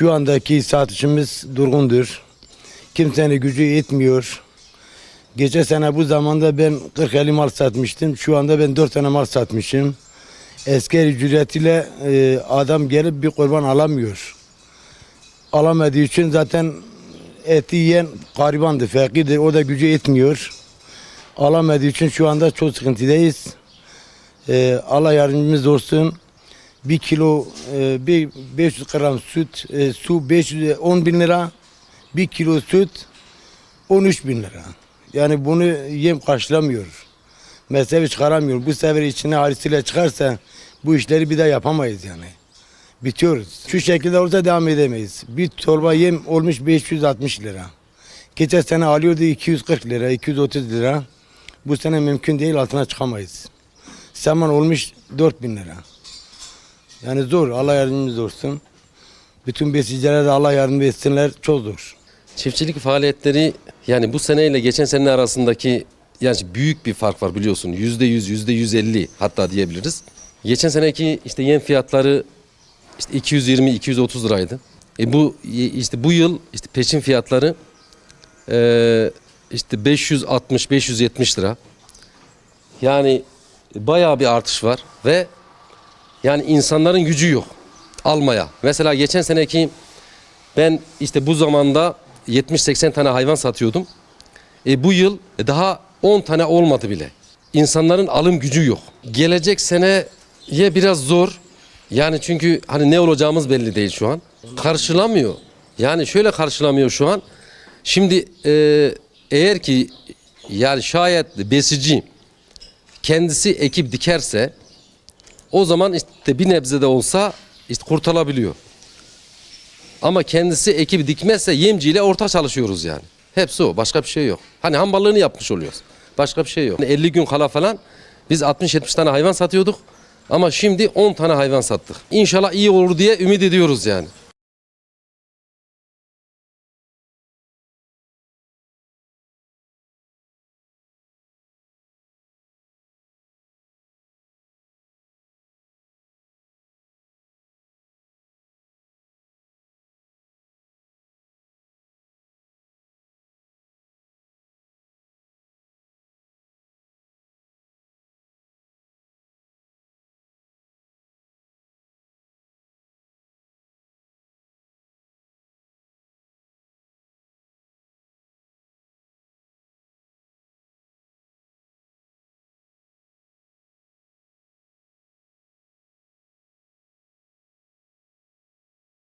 Şu andaki satışımız durgundur. Kimsenin gücü yetmiyor. Geçen sene bu zamanda ben 40-50 mal satmıştım. Şu anda ben 4 tane mal satmışım. Esker ücretiyle e, adam gelip bir kurban alamıyor. Alamadığı için zaten eti yiyen garibandı, fakirdir. O da gücü yetmiyor. Alamadığı için şu anda çok sıkıntıdayız. E, Allah yardımcımız olsun. Bir kilo, e, bir 500 gram süt, e, su 510 bin lira. Bir kilo süt 13 bin lira. Yani bunu yem karşılamıyor. Mezhebi çıkaramıyor. Bu sefer içine halisiyle çıkarsa bu işleri bir daha yapamayız yani. Bitiyoruz. Şu şekilde olursa devam edemeyiz. Bir torba yem olmuş 560 lira. Geçen sene alıyordu 240 lira, 230 lira. Bu sene mümkün değil altına çıkamayız. Saman olmuş 4000 lira. Yani zor. Allah yardımcımız olsun. Bütün besicilere de Allah yardım etsinler. Çok zor. Çiftçilik faaliyetleri yani bu seneyle geçen sene arasındaki yani büyük bir fark var biliyorsun. Yüzde yüz, yüzde yüz elli hatta diyebiliriz. Geçen seneki işte yem fiyatları işte 220, 230 liraydı. E bu işte bu yıl işte peşin fiyatları e, işte 560, 570 lira. Yani bayağı bir artış var ve yani insanların gücü yok almaya. Mesela geçen seneki ben işte bu zamanda 70-80 tane hayvan satıyordum. E, bu yıl daha 10 tane olmadı bile. İnsanların alım gücü yok. Gelecek seneye biraz zor. Yani çünkü hani ne olacağımız belli değil şu an. Karşılamıyor. Yani şöyle karşılamıyor şu an. Şimdi e, eğer ki yani şayet besici kendisi ekip dikerse o zaman işte bir nebze de olsa işte kurtarabiliyor. Ama kendisi ekip dikmezse yemciyle ortak çalışıyoruz yani. Hepsi o. Başka bir şey yok. Hani hamballığını yapmış oluyoruz. Başka bir şey yok. 50 gün kala falan biz 60-70 tane hayvan satıyorduk. Ama şimdi 10 tane hayvan sattık. İnşallah iyi olur diye ümit ediyoruz yani.